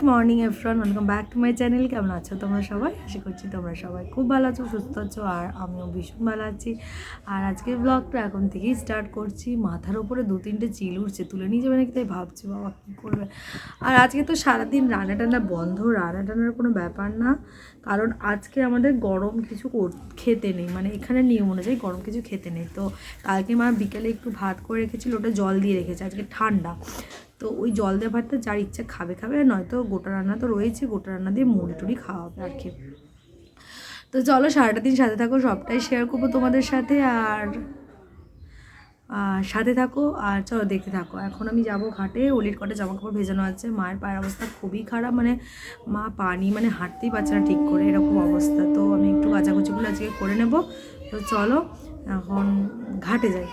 Good morning everyone welcome back to my channel কেমন আছো তোমরা সবাই? আশা করছি তোমরা সবাই খুব ভালো আছো, সুস্থ আছো, আর আমিও ভীষণ ভালো আছি। আর আজকের ব্লগটা এখন থেকেই স্টার্ট করছি। মাথার ওপরে দু তিনটে চিল উঠছে তুলে নিয়ে যাবে নাকি তাই ভাবছি, বাবা, কী করবে? আর আজকে তো সারাদিন রান্না টান্না বন্ধ রান্না টান্নার কোনো ব্যাপার না। কারণ আজকে আমাদের গরম কিছু খেতে নেই। মানে এখানে নিয়ম অনুযায়ী গরম কিছু খেতে নেই। তো কালকে মা বিকেলে একটু ভাত করে রেখেছিল, ওটা জল দিয়ে রেখেছে। আজকে ঠান্ডা। তো ওই জল দিয়ে ভাতটা যার ইচ্ছা খাবে খাবে, আর নয়তো গোটা রান্না তো রয়েছে, গোটা রান্না দিয়ে মুড়ি টুড়ি খাওয়া হবে আর কি। তো চলো সারাটা দিন সাথে থাকো, সবটাই শেয়ার করব তোমাদের সাথে আর সাথে থাকো, আর চলো দেখতে থাকো। এখন আমি যাব ঘাটে, অলির কটে জামা কাপড় ভেজানো আছে, মায়ের পায়ের অবস্থা খুবই খারাপ মানে মা পানি মানে হাঁটতেই পারছে না ঠিক করে, এরকম অবস্থা। তো আমি একটু কাচাকুচিগুলো আজকে করে নেব। তো চলো এখন ঘাটে যাই।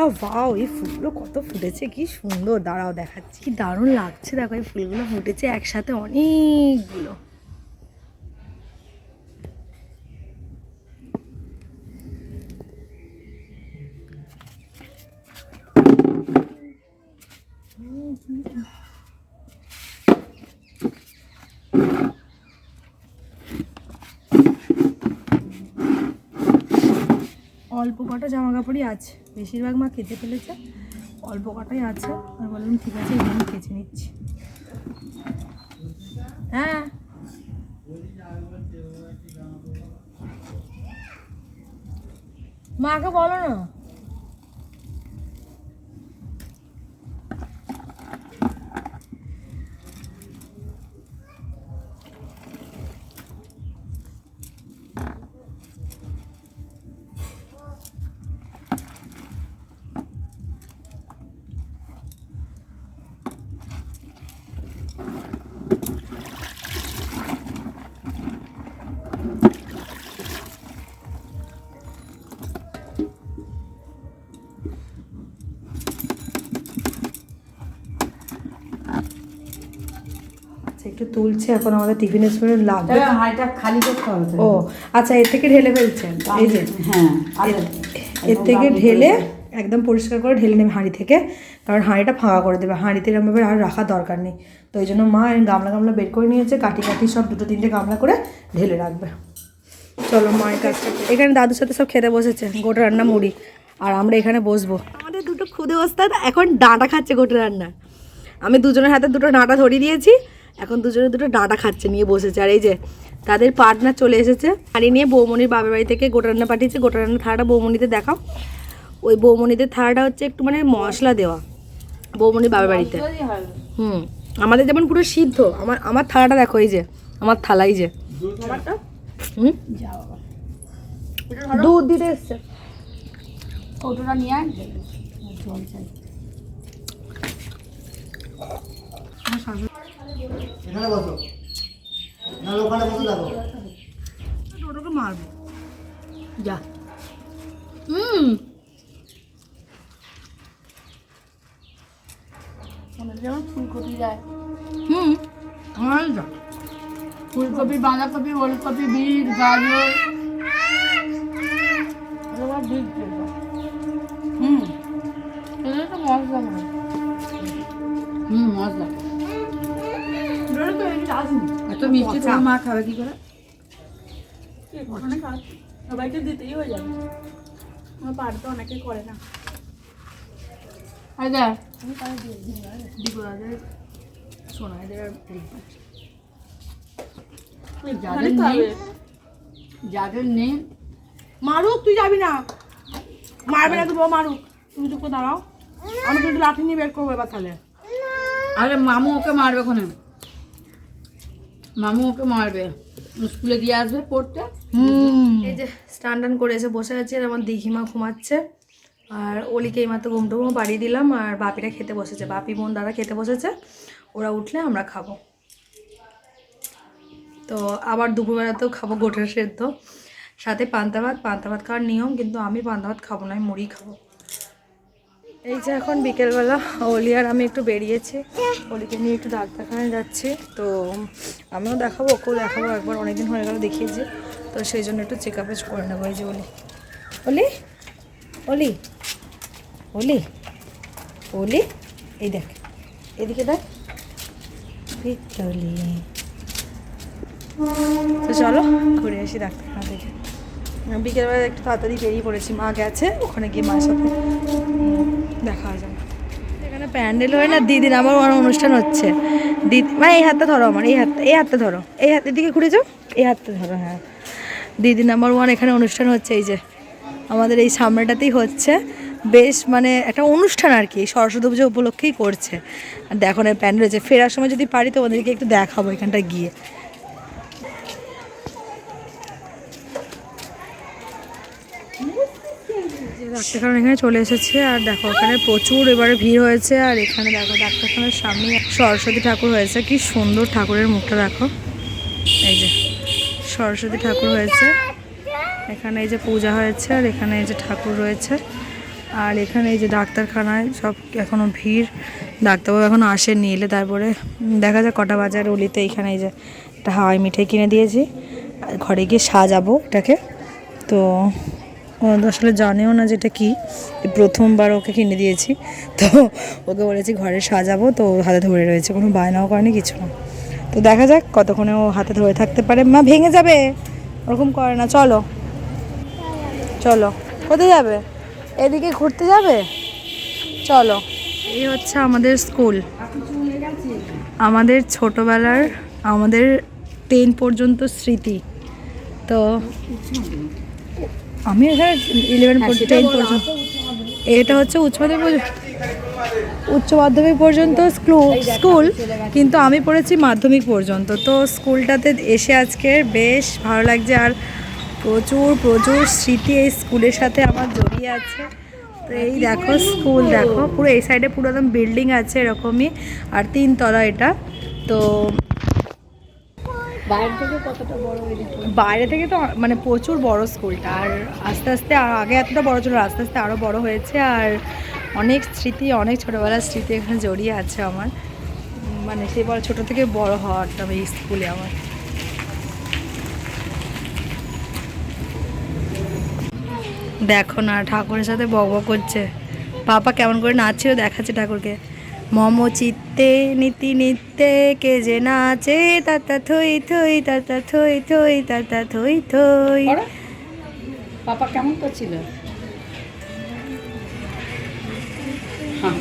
আ বাও এই ফুলগুলো কত ফুটেছে, কি সুন্দর। দাঁড়াও দেখাচ্ছি। কি দারুণ লাগছে। দেখো, এই ফুলগুলো ফুটেছে একসাথে অনেকগুলো। অল্প কটা জামা কাপড়ই আছে। বেশিরভাগ মা কেঁচে ফেলেছে, অল্প কটাই আছে। আমি বললাম, ঠিক আছে আমি কেচে নিচ্ছি। হ্যাঁ। মাকে বলো না। আচ্ছা একটু তুলছে এখন আমাদের টিফিনের সময় লাগবে। তবে হাঁড়িটা খালি করতে হবে ও আচ্ছা এর থেকে ঢেলে ফেলছেন এই যে। হ্যাঁ এর- এর থেকে ঢেলে একদম পরিষ্কার করে ঢেলে নেবে হাঁড়ি থেকে কারণ হাঁড়িটা ফাঁকা করে দেবে। হাঁড়িতে এরকমভাবে আর রাখার দরকার নেই। তো ওই জন্য মা গামলা গামলা বের করে নিয়েছে কাটি কাটি সব দুটো তিনটে গামলা করে ঢেলে রাখবে। চলো মায়ের কাছে এখানে দাদুর সাথে সব খেতে বসেছে গোটা রান্না মুড়ি। আর আমরা এখানে বসবো। আমাদের দুটো খুদে ওস্তাদ এখন ডাঁটা খাচ্ছে গোটা রান্না আমি দুজনের হাতে দুটো ডাঁটা ধরিয়ে দিয়েছি। এখন দুজনে দুটো ডাঁটা খাচ্ছে নিয়ে বসেছে। আর এই যে তাদের পার্টনার চলে এসেছে। হাঁড়ি নিয়ে বৌমনির বাবার বাড়ি থেকে গোটা রান্না পাঠিয়েছে। গোটা রান্না থালাটা বৌমনিতে দেখাও। ওই বৌমনিদের থালাটা হচ্ছে একটু মানে মশলা দেওয়া বৌমনির বাবার বাড়িতে। হুম আমাদের যেমন পুরো সিদ্ধ। আমার আমার থালাটা দেখো এই যে আমার থালাই যে। হুম? দুধ দিতে এসছে। কৌটোটা নিয়ে এখানে বসো। না ওখানে বসে থাকো। ওটাকে মারবো। যা। হুম। যেমন ফুলকপি যায়। হুম। আমার ফুলকপি বাঁধাকপি ওলকপি বিট গাজর। এত মিষ্টি তোমার মা খাবে কি করে? সবাইকে দিতেই হয়ে যাবে। আমার বাড়িতে অনেকে করে না। আচ্ছা দিগুরাজের সোনাইদের যাদের নেই যাদের নেই মারুক তুই যাবি না। মারবে না তুমি মারুক। তুমি চুপ করে দাঁড়াও। আমি কিন্তু লাঠি নিয়ে বের করব এবার তাহলে। আরে মামু ওকে মারবে ওখানে মামু ওকে মারবে। স্কুলে দিয়ে আসবে পড়তে। এই যে স্নান টান করে এসে বসে আছে আর আমার দিঘিমা ঘুমাচ্ছে। আর অলিকে এইমাত্র ঘুম টুমো বাড়িয়ে দিলাম আর বাপিরা খেতে বসেছে। বাপি বোন দাদা খেতে বসেছে। ওরা উঠলে আমরা খাব। তো আবার দুপুরবেলাতেও খাব গোটের সেদ্ধ। সাথে পান্তা ভাত। পান্তা ভাত খাওয়ার নিয়ম কিন্তু আমি পান্তা ভাত খাব না আমি মুড়ি খাব। এই যে এখন বিকেলবেলা অলি আর আমি একটু বেরিয়েছি। অলিকে নিয়ে একটু ডাক্তারখানায় যাচ্ছি। তো আমিও দেখাবো, ওকেও দেখাবো একবার। অনেকদিন হয়ে গেল দেখিয়েছি। তো সেই জন্য একটু চেক আপে করে নেব এই যে অলি। অলি? অলি? অলি? অলি? এই দেখ, এদিকে দেখ। তো চলো, ঘুরে আসি ডাক্তারখানা থেকে। বিকেলবেলা একটু তাড়াতাড়ি বেরিয়ে পড়েছি, মা গেছে, ওখানে গিয়ে মায়ের সাথে দেখা হয়ে যাবে। এখানে প্যান্ডেল হয় না? দিদির আমার অনুষ্ঠান হচ্ছে। দিদি, মা, এই হাতটা ধরো আমার, এই হাতটা এই হাতটা ধরো। এই হাতের দিকে ঘুরে যাও। এই হাতটা ধরো হ্যাঁ। দিদি নাম্বার ওয়ান এখানে অনুষ্ঠান হচ্ছে, এই যে, আমাদের এই সামনেটাতেই হচ্ছে। বেশ মানে একটা অনুষ্ঠান আর কি সরস্বতী পুজো উপলক্ষেই করছে। আর দেখো না, প্যান্ডেল হচ্ছে, ফেরার সময় যদি পারি তো ওদেরকে একটু দেখাবো এখানটা গিয়ে। ডাক্তারখানা এখানে চলে এসেছে। আর দেখো এখানে প্রচুর এবারে ভিড় হয়েছে। আর এখানে দেখো, ডাক্তারখানার সামনে সরস্বতী ঠাকুর হয়েছে। কি সুন্দর ঠাকুরের মুখটা দেখো। এই যে, সরস্বতী ঠাকুর হয়েছে। এখানে এই যে পূজা হয়েছে, আর এখানে এই যে ঠাকুর রয়েছে। আর এখানে এই যে ডাক্তারখানায় সব এখনও ভিড়। ডাক্তারবাবু এখনও আসেননি, এলে তারপরে দেখা যায় কটা বাজার অলিতে এখানে এই যে একটা হাওয়াই মিঠাই কিনে দিয়েছি। ঘরে গিয়ে সাজাবো এটাকে। তো আসলে জানেও না যেটা কি। প্রথমবার ওকে কিনে দিয়েছি। তো ওকে বলেছি ঘরে সাজাবো, তো হাতে ধরে রয়েছে। কোনো বায়নাও করেনি, কিছু না। তো দেখা যাক কতক্ষণে ও হাতে ধরে থাকতে পারে। মা ভেঙে যাবে। ওরকম করে না। চলো। চলো। কোথায় যাবে? এদিকে ঘুরতে যাবে? চলো। এই হচ্ছে আমাদের স্কুল। আমাদের ছোটবেলার, আমাদের টেন পর্যন্ত স্মৃতি। তো আমি এখানে ইলেভেন টেন পর্যন্ত। এটা হচ্ছে উচ্চ মাধ্যমিক পর্যন্ত। উচ্চ মাধ্যমিক পর্যন্ত স্কুল স্কুল কিন্তু আমি পড়েছি মাধ্যমিক পর্যন্ত। তো স্কুলটাতে এসে আজকে বেশ ভালো লাগছে আর প্রচুর প্রচুর স্মৃতি এই স্কুলের সাথে আমার জড়িয়ে আছে। তো এই দেখো স্কুল দেখো পুরো এই সাইডে পুরো একদম বিল্ডিং আছে এরকমই আর তিনতলা এটা। তো বাইরে থেকে তো মানে প্রচুর বড় স্কুলটা। আর আস্তে আস্তে আগে এতটা বড় ছিল আস্তে আস্তে আরও বড় হয়েছে। আর অনেক স্মৃতি, অনেক ছোটোবেলার স্মৃতি এখানে জড়িয়ে আছে আমার। মানে সেই বড় ছোটো থেকে বড় হওয়াটা এই স্কুলে আমার। দেখো না, ঠাকুরের সাথে বক করছে। পাপা কেমন করে নাচছিল, দেখাচ্ছে ঠাকুরকে। মম চিত্তে নীতি নিত্যে কে যে নাচে তাতা থই থই তাতা থই থই তাতা থই থই। পাপা কেমন করছিল? হ্যাঁ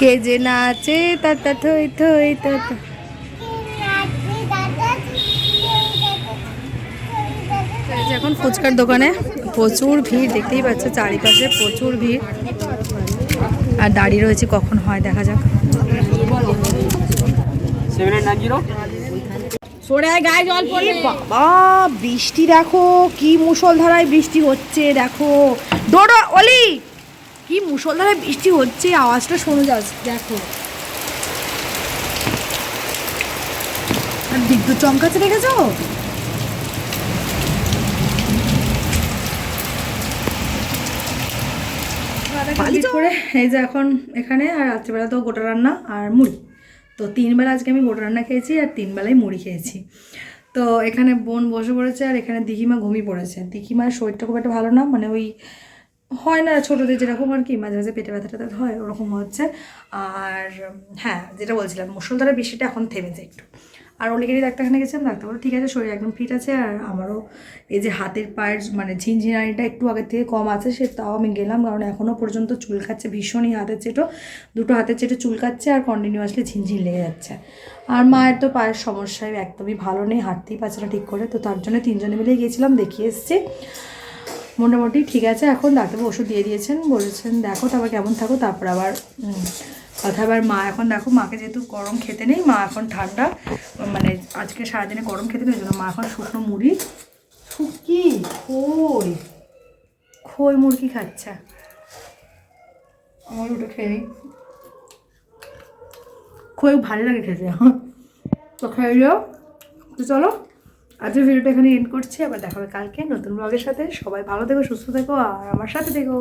কে যে নাচে তাতা থই থই তাতা এখন ফুচকার দোকানে। প্রচুর ভিড় দেখতেই পাচ্ছ চারিপাশে প্রচুর ভিড়। আর দাঁড়িয়ে রয়েছে কখন হয় দেখা যাক। সরে গায়ে জল বাবা বৃষ্টি দেখো কি মুষলধারায় বৃষ্টি হচ্ছে দেখো। ডোডো অলি! কি মুষলধারায় বৃষ্টি হচ্ছে আওয়াজটা শোনা যাচ্ছে দেখো। আর বিদ্যুৎ চমকাচ্ছে দেখেছ? করে এই যে এখন এখানে আর রাত্রিবেলা তো গোটা রান্না আর মুড়ি। তো তিনবেলা আজকে আমি গোটা রান্না খেয়েছি আর তিন বেলায় মুড়ি খেয়েছি। তো এখানে বোন বসে পড়েছে আর এখানে দিঘিমা ঘুমিয়ে পড়েছে। দিঘিমার শরীরটা খুব একটা ভালো না মানে ওই হয় না ছোটোদের যেরকম আর কি মাঝে মাঝে পেটে ব্যথা ট্যাথা হয় ওরকম হচ্ছে। আর হ্যাঁ যেটা বলছিলাম মুসলধারা বৃষ্টিটা এখন থেমেছে একটু। আর অনেকেরই ডাক্তারখানে গেছিলাম ডাক্তার বলে ঠিক আছে, শরীর একদম ফিট আছে। আর আমারও এই যে হাতের পায়ের মানে ঝিনঝিনানিটা একটু আগের থেকে কম আছে, সে তাও আমি গেলাম, কারণ এখনও পর্যন্ত চুল খাচ্ছে, ভীষণই হাতের চেটো, দুটো হাতের চেটো চুল খাচ্ছে আর কন্টিনিউয়াসলি ঝিনঝিন লেগে যাচ্ছে। আর মায়ের তো পায়ের সমস্যায় একদমই ভালো নেই, হাঁটতেই পারছে না ঠিক করে, তো তার জন্য তিনজনে মিলে গিয়েছিলাম, দেখিয়ে এসছি। মোটামুটি ঠিক আছে, এখন ডাক্তারবাবু ওষুধ দিয়ে দিয়েছেন, বলেছেন, দেখো তারপর কেমন থাকো, তারপর আবার কথা আবার মা এখন দেখো, মাকে যেহেতু গরম খেতে নেই, মা এখন ঠান্ডা মানে আজকে সারাদিনে গরম খেতে নেই, জন্য মা এখন শুকনো মুড়ি, শুকি, খই খই মুরগি খাচ্ছে। আমার ওটা খেয়ে নিই। খই ভালো লাগে খেতে। তো খেয়ে যাও তো চলো, আজকের ভিডিওটা এখানে এন্ড করছি, আবার দেখা হবে কালকে নতুন ব্লগের সাথে। সবাই ভালো থেকো, সুস্থ থেকো, আর আমার সাথে থেকো।